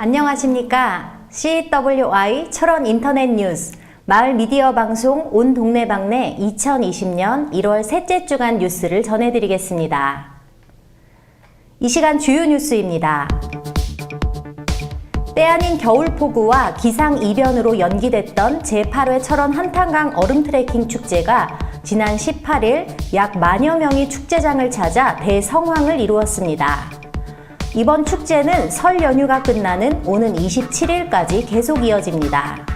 안녕하십니까. CWI 철원 인터넷 뉴스 마을 미디어 방송 온 동네 방네 2020년 1월 셋째 주간 뉴스를 전해드리겠습니다. 이 시간 주요 뉴스입니다. 때 아닌 겨울 폭우와 기상 이변으로 연기됐던 제8회 철원 한탄강 얼음 트레킹 축제가 지난 18일 약 만여 명이 축제장을 찾아 대성황을 이루었습니다. 이번 축제는 설 연휴가 끝나는 오는 27일까지 계속 이어집니다.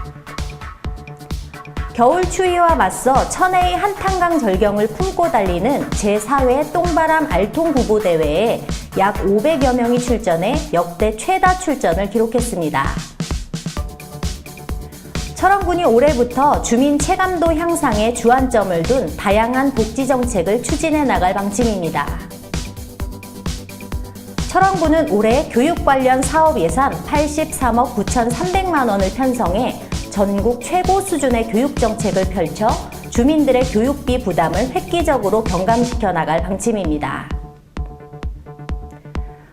겨울 추위와 맞서 천혜의 한탄강 절경을 품고 달리는 제4회 똥바람 알통 구보 대회에 약 500여 명이 출전해 역대 최다 출전을 기록했습니다. 철원군이 올해부터 주민 체감도 향상에 주안점을 둔 다양한 복지 정책을 추진해 나갈 방침입니다. 철원군은 올해 교육 관련 사업 예산 83억 9,300만 원을 편성해 전국 최고 수준의 교육 정책을 펼쳐 주민들의 교육비 부담을 획기적으로 경감시켜 나갈 방침입니다.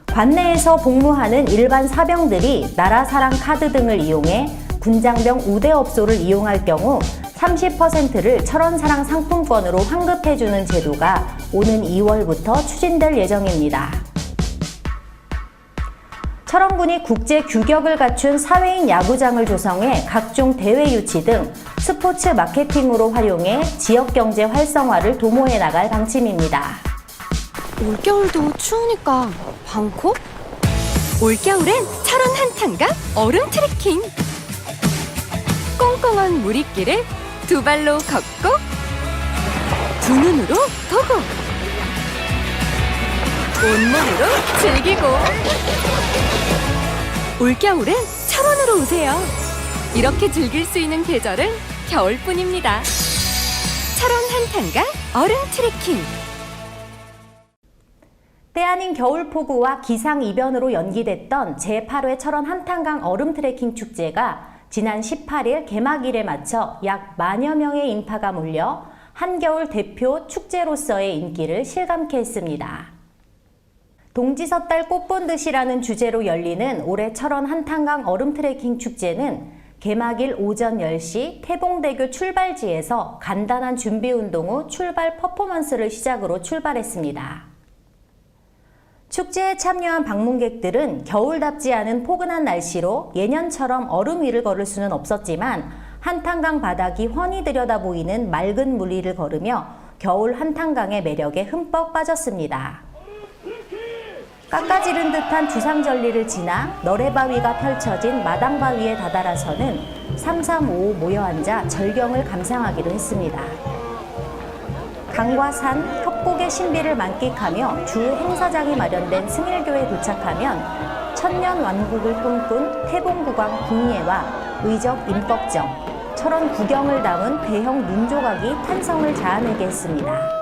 관내에서 복무하는 일반 사병들이 나라사랑 카드 등을 이용해 군장병 우대업소를 이용할 경우 30%를 철원사랑 상품권으로 환급해주는 제도가 오는 2월부터 추진될 예정입니다. 철원군이 국제 규격을 갖춘 사회인 야구장을 조성해 각종 대회 유치 등 스포츠 마케팅으로 활용해 지역 경제 활성화를 도모해 나갈 방침입니다. 올겨울도 추우니까 방콕? 올겨울엔 철원 한탄강 얼음 트레킹 꽁꽁한 물이길을 두 발로 걷고 두 눈으로 보고 온몸으로 즐기고. 올겨울엔 철원으로 오세요. 이렇게 즐길 수 있는 계절은 겨울뿐입니다. 철원 한탄강 얼음 트레킹. 때 아닌 겨울 폭우와 기상 이변으로 연기됐던 제8회 철원 한탄강 얼음 트레킹 축제가 지난 18일 개막일에 맞춰 약 만여 명의 인파가 몰려 한겨울 대표 축제로서의 인기를 실감케 했습니다. 동지섣달 꽃본 듯이라는 주제로 열리는 올해 철원 한탄강 얼음 트레킹 축제는 개막일 오전 10시 태봉대교 출발지에서 간단한 준비 운동 후 출발 퍼포먼스를 시작으로 출발했습니다. 축제에 참여한 방문객들은 겨울답지 않은 포근한 날씨로 예년처럼 얼음 위를 걸을 수는 없었지만 한탄강 바닥이 훤히 들여다 보이는 맑은 물 위를 걸으며 겨울 한탄강의 매력에 흠뻑 빠졌습니다. 깎아지른 듯한 주상절리를 지나 너레바위가 펼쳐진 마당바위에 다다라서는 3355 모여 앉아 절경을 감상하기도 했습니다. 강과 산, 협곡의 신비를 만끽하며 주 행사장이 마련된 승일교에 도착하면 천년 완국을 꿈꾼 태봉구강 국예와 의적 임꺽정, 철원 구경을 담은 대형 눈조각이 탄성을 자아내게 했습니다.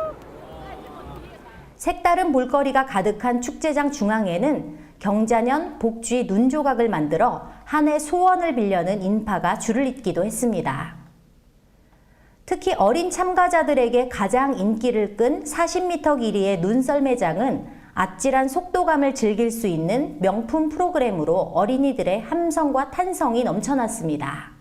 색다른 볼거리가 가득한 축제장 중앙에는 경자년 복쥐 눈 조각을 만들어 한 해 소원을 빌려는 인파가 줄을 잇기도 했습니다. 특히 어린 참가자들에게 가장 인기를 끈 40m 길이의 눈썰매장은 아찔한 속도감을 즐길 수 있는 명품 프로그램으로 어린이들의 함성과 탄성이 넘쳐났습니다.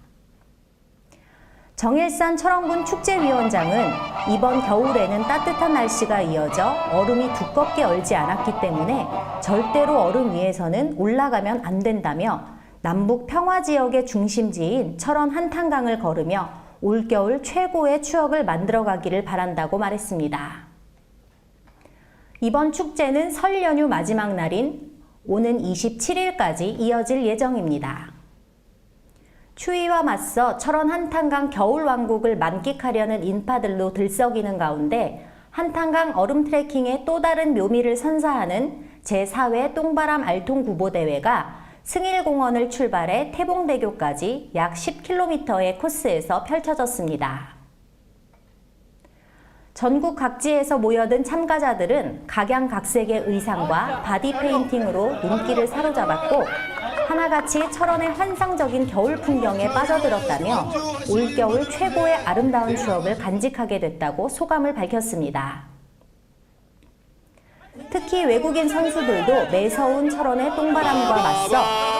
정일산 철원군 축제위원장은 이번 겨울에는 따뜻한 날씨가 이어져 얼음이 두껍게 얼지 않았기 때문에 절대로 얼음 위에서는 올라가면 안 된다며 남북 평화 지역의 중심지인 철원 한탄강을 걸으며 올겨울 최고의 추억을 만들어 가기를 바란다고 말했습니다. 이번 축제는 설 연휴 마지막 날인 오는 27일까지 이어질 예정입니다. 추위와 맞서 철원 한탄강 겨울왕국을 만끽하려는 인파들로 들썩이는 가운데 한탄강 얼음 트레킹의 또 다른 묘미를 선사하는 제4회 똥바람 알통 구보 대회가 승일공원을 출발해 태봉대교까지 약 10km의 코스에서 펼쳐졌습니다. 전국 각지에서 모여든 참가자들은 각양각색의 의상과 바디 페인팅으로 눈길을 사로잡았고 하나같이 철원의 환상적인 겨울 풍경에 빠져들었다며 올겨울 최고의 아름다운 추억을 간직하게 됐다고 소감을 밝혔습니다. 특히 외국인 선수들도 매서운 철원의 똥바람과 맞서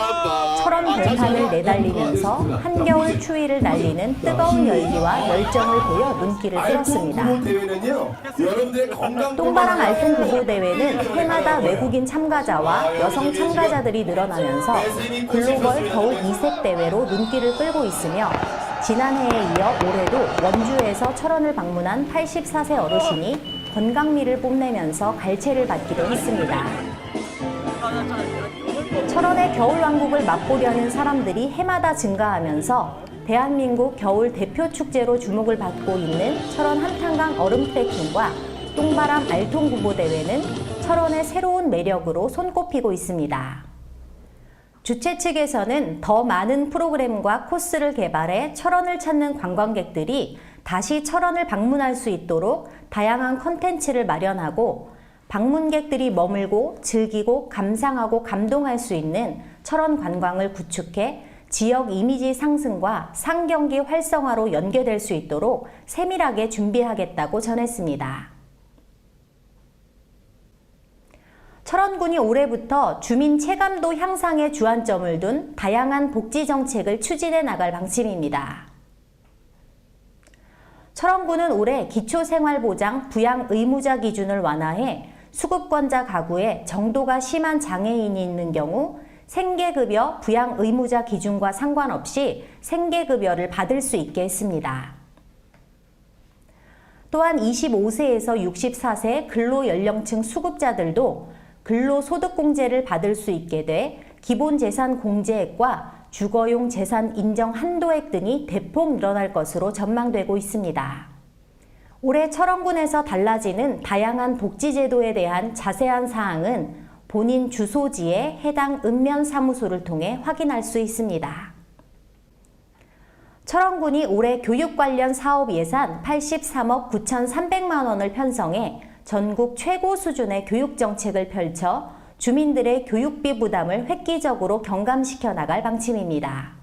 철원 벌판을 내달리면서 한겨울 추위를 날리는 뜨거운 열기와 열정을 보여 눈길을 끌었습니다. 똥바람 알통 구보 대회는 해마다 외국인 참가자와 여성 참가자들이 늘어나면서 글로벌 겨울 이색 대회로 눈길을 끌고 있으며 지난해에 이어 올해도 원주에서 철원을 방문한 84세 어르신이 건강미를 뽐내면서 갈채를 받기도 했습니다. 철원의 겨울왕국을 맛보려는 사람들이 해마다 증가하면서 대한민국 겨울 대표 축제로 주목을 받고 있는 철원 한탄강 얼음 트레킹과 똥바람 알통 구보 대회는 철원의 새로운 매력으로 손꼽히고 있습니다. 주최 측에서는 더 많은 프로그램과 코스를 개발해 철원을 찾는 관광객들이 다시 철원을 방문할 수 있도록 다양한 컨텐츠를 마련하고 방문객들이 머물고 즐기고 감상하고 감동할 수 있는 철원 관광을 구축해 지역 이미지 상승과 상경기 활성화로 연계될 수 있도록 세밀하게 준비하겠다고 전했습니다. 철원군이 올해부터 주민 체감도 향상에 주안점을 둔 다양한 복지 정책을 추진해 나갈 방침입니다. 철원군은 올해 기초생활보장 부양 의무자 기준을 완화해 수급권자 가구에 정도가 심한 장애인이 있는 경우 생계급여 부양 의무자 기준과 상관없이 생계급여를 받을 수 있게 했습니다. 또한 25세에서 64세 근로연령층 수급자들도 근로소득공제를 받을 수 있게 돼 기본재산 공제액과 주거용 재산 인정 한도액 등이 대폭 늘어날 것으로 전망되고 있습니다. 올해 철원군에서 달라지는 다양한 복지제도에 대한 자세한 사항은 본인 주소지에 해당 읍면 사무소를 통해 확인할 수 있습니다. 철원군이 올해 교육 관련 사업 예산 83억 9,300만 원을 편성해 전국 최고 수준의 교육 정책을 펼쳐 주민들의 교육비 부담을 획기적으로 경감시켜 나갈 방침입니다.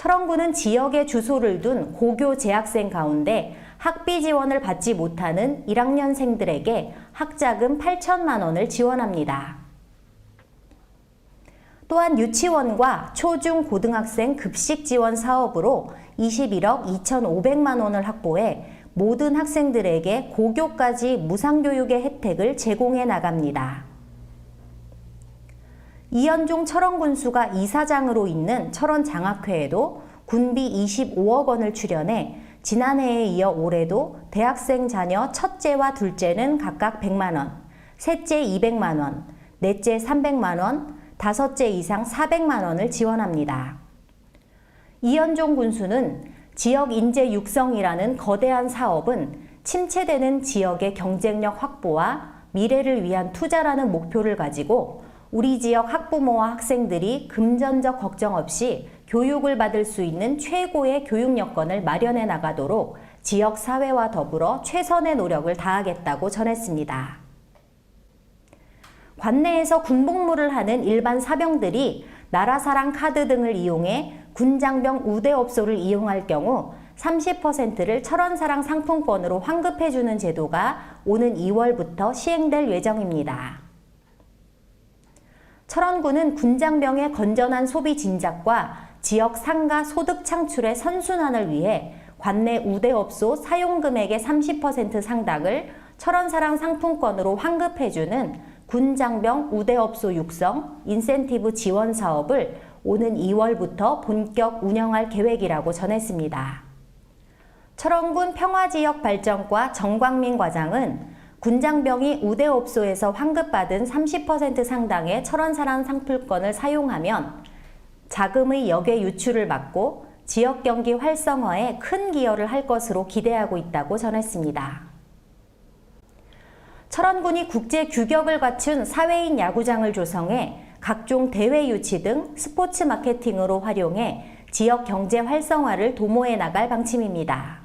철원군은 지역에 주소를 둔 고교 재학생 가운데 학비 지원을 받지 못하는 1학년생들에게 학자금 8천만 원을 지원합니다. 또한 유치원과 초중 고등학생 급식 지원 사업으로 21억 2,500만 원을 확보해 모든 학생들에게 고교까지 무상교육의 혜택을 제공해 나갑니다. 이현종 철원군수가 이사장으로 있는 철원장학회에도 군비 25억 원을 출연해 지난해에 이어 올해도 대학생 자녀 첫째와 둘째는 각각 100만 원, 셋째 200만 원, 넷째 300만 원, 다섯째 이상 400만 원을 지원합니다. 이현종 군수는 지역 인재 육성이라는 거대한 사업은 침체되는 지역의 경쟁력 확보와 미래를 위한 투자라는 목표를 가지고 우리 지역 학부모와 학생들이 금전적 걱정 없이 교육을 받을 수 있는 최고의 교육 여건을 마련해 나가도록 지역 사회와 더불어 최선의 노력을 다하겠다고 전했습니다. 관내에서 군복무를 하는 일반 사병들이 나라사랑 카드 등을 이용해 군장병 우대업소를 이용할 경우 30%를 철원사랑 상품권으로 환급해주는 제도가 오는 2월부터 시행될 예정입니다. 철원군은 군장병의 건전한 소비 진작과 지역 상가 소득 창출의 선순환을 위해 관내 우대업소 사용금액의 30% 상당을 철원사랑 상품권으로 환급해주는 군장병 우대업소 육성 인센티브 지원 사업을 오는 2월부터 본격 운영할 계획이라고 전했습니다. 철원군 평화지역 발전과 정광민 과장은 군장병이 우대업소에서 환급받은 30% 상당의 철원사랑 상품권을 사용하면 자금의 역외 유출을 막고 지역 경기 활성화에 큰 기여를 할 것으로 기대하고 있다고 전했습니다. 철원군이 국제 규격을 갖춘 사회인 야구장을 조성해 각종 대회 유치 등 스포츠 마케팅으로 활용해 지역 경제 활성화를 도모해 나갈 방침입니다.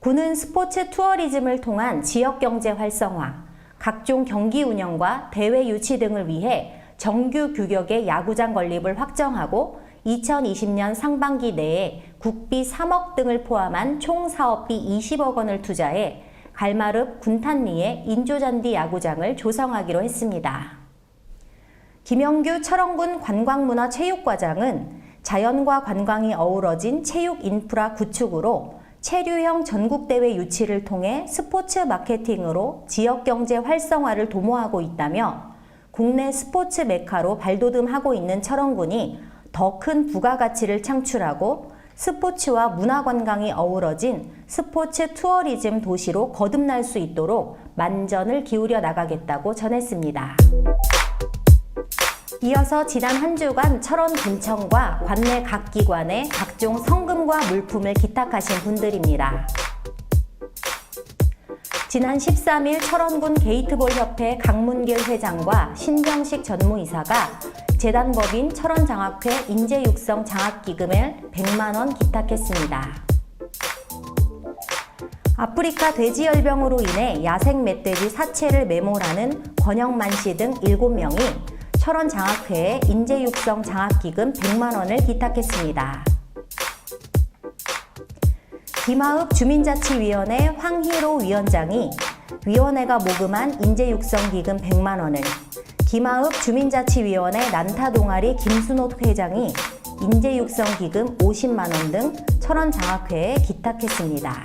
군은 스포츠 투어리즘을 통한 지역 경제 활성화, 각종 경기 운영과 대회 유치 등을 위해 정규 규격의 야구장 건립을 확정하고 2020년 상반기 내에 국비 3억 등을 포함한 총 사업비 20억 원을 투자해 갈마릅 군탄리에 인조잔디 야구장을 조성하기로 했습니다. 김영규 철원군 관광문화체육과장은 자연과 관광이 어우러진 체육 인프라 구축으로 체류형 전국대회 유치를 통해 스포츠 마케팅으로 지역 경제 활성화를 도모하고 있다며 국내 스포츠 메카로 발돋움하고 있는 철원군이 더 큰 부가가치를 창출하고 스포츠와 문화관광이 어우러진 스포츠 투어리즘 도시로 거듭날 수 있도록 만전을 기울여 나가겠다고 전했습니다. 이어서 지난 한 주간 철원 군청과 관내 각 기관에 각종 성금과 물품을 기탁하신 분들입니다. 지난 13일 철원군 게이트볼 협회 강문길 회장과 신정식 전무이사가 재단법인 철원장학회 인재육성 장학기금을 100만 원 기탁했습니다. 아프리카 돼지열병으로 인해 야생 멧돼지 사체를 매몰하는 권영만 씨 등 7명이 철원 장학회에 인재육성 장학기금 100만 원을 기탁했습니다. 김하읍 주민자치위원회 황희로 위원장이 위원회가 모금한 인재육성 기금 100만 원을 김하읍 주민자치위원회 난타동아리 김순옥 회장이 인재육성 기금 50만 원 등 철원 장학회에 기탁했습니다.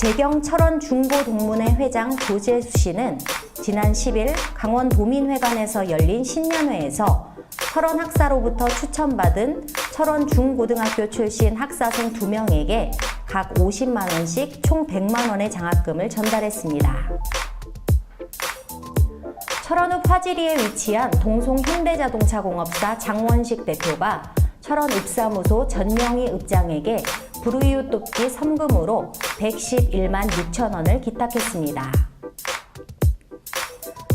재경 철원 중고동문회 회장 조재수 씨는 지난 10일 강원 도민회관에서 열린 신년회에서 철원 학사로부터 추천받은 철원 중고등학교 출신 학사생 2명에게 각 50만 원씩 총 100만 원의 장학금을 전달했습니다. 철원읍 화지리에 위치한 동송 현대자동차공업사 장원식 대표가 철원 읍사무소 전영희 읍장에게 불우이웃 돕기 섬금으로 111만 6천 원을 기탁했습니다.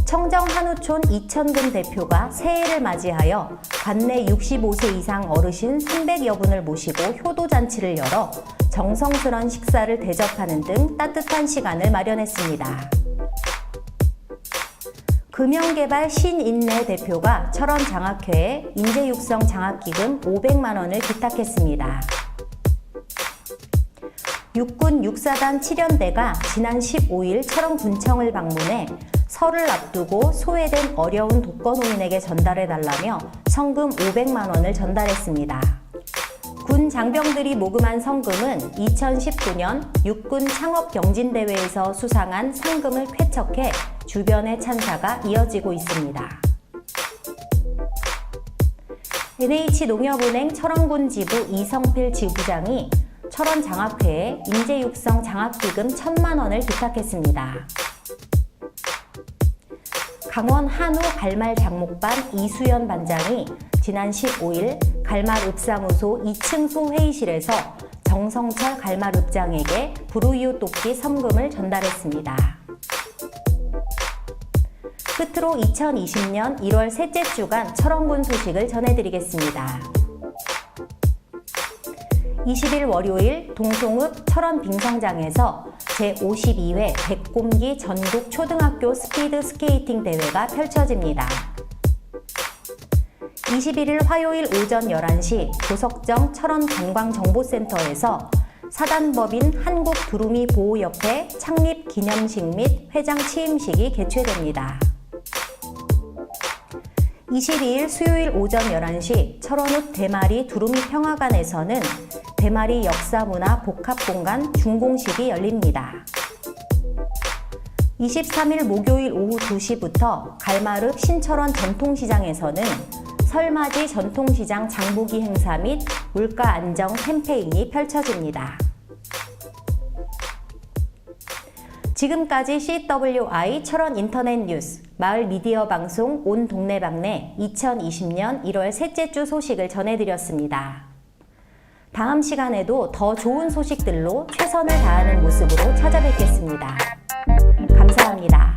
청정 한우촌 이천근 대표가 새해를 맞이하여 관내 65세 이상 어르신 300여 분을 모시고 효도잔치를 열어 정성스런 식사를 대접하는 등 따뜻한 시간을 마련했습니다. 금연개발 신인내 대표가 철원 장학회에 인재육성 장학기금 500만 원을 기탁했습니다. 육군 육사단 7연대가 지난 15일 철원군청을 방문해 설을 앞두고 소외된 어려운 독거노인에게 전달해 달라며 성금 500만 원을 전달했습니다. 군 장병들이 모금한 성금은 2019년 육군 창업 경진대회에서 수상한 상금을 쾌척해 주변의 찬사가 이어지고 있습니다. NH농협은행 철원군 지부 이성필 지부장이 철원 장학회에 인재육성 장학기금 1천만 원을 기탁했습니다. 강원 한우 갈말 장목반 이수연 반장이 지난 15일 갈말 읍사무소 2층 소 회의실에서 정성철 갈말 읍장에게 불우이웃 돕기 섬금을 전달했습니다. 끝으로 2020년 1월 셋째 주간 철원군 소식을 전해드리겠습니다. 20일 월요일 동송읍 철원 빙성장에서 제52회 백곰기 전국 초등학교 스피드 스케이팅 대회가 펼쳐집니다. 21일 화요일 오전 11시 고석정 철원 관광정보센터에서 사단법인 한국두루미 보호협회 창립 기념식 및 회장 취임식이 개최됩니다. 22일 수요일 오전 11시 철원읍 대마리 두루미 평화관에서는 대마리 역사문화 복합공간 준공식이 열립니다. 23일 목요일 오후 2시부터 갈마릅 신철원 전통시장에서는 설맞이 전통시장 장보기 행사 및 물가 안정 캠페인이 펼쳐집니다. 지금까지 CWI 철원 인터넷 뉴스 마을 미디어 방송 온 동네 방네 2020년 1월 셋째 주 소식을 전해드렸습니다. 다음 시간에도 더 좋은 소식들로 최선을 다하는 모습으로 찾아뵙겠습니다. 감사합니다.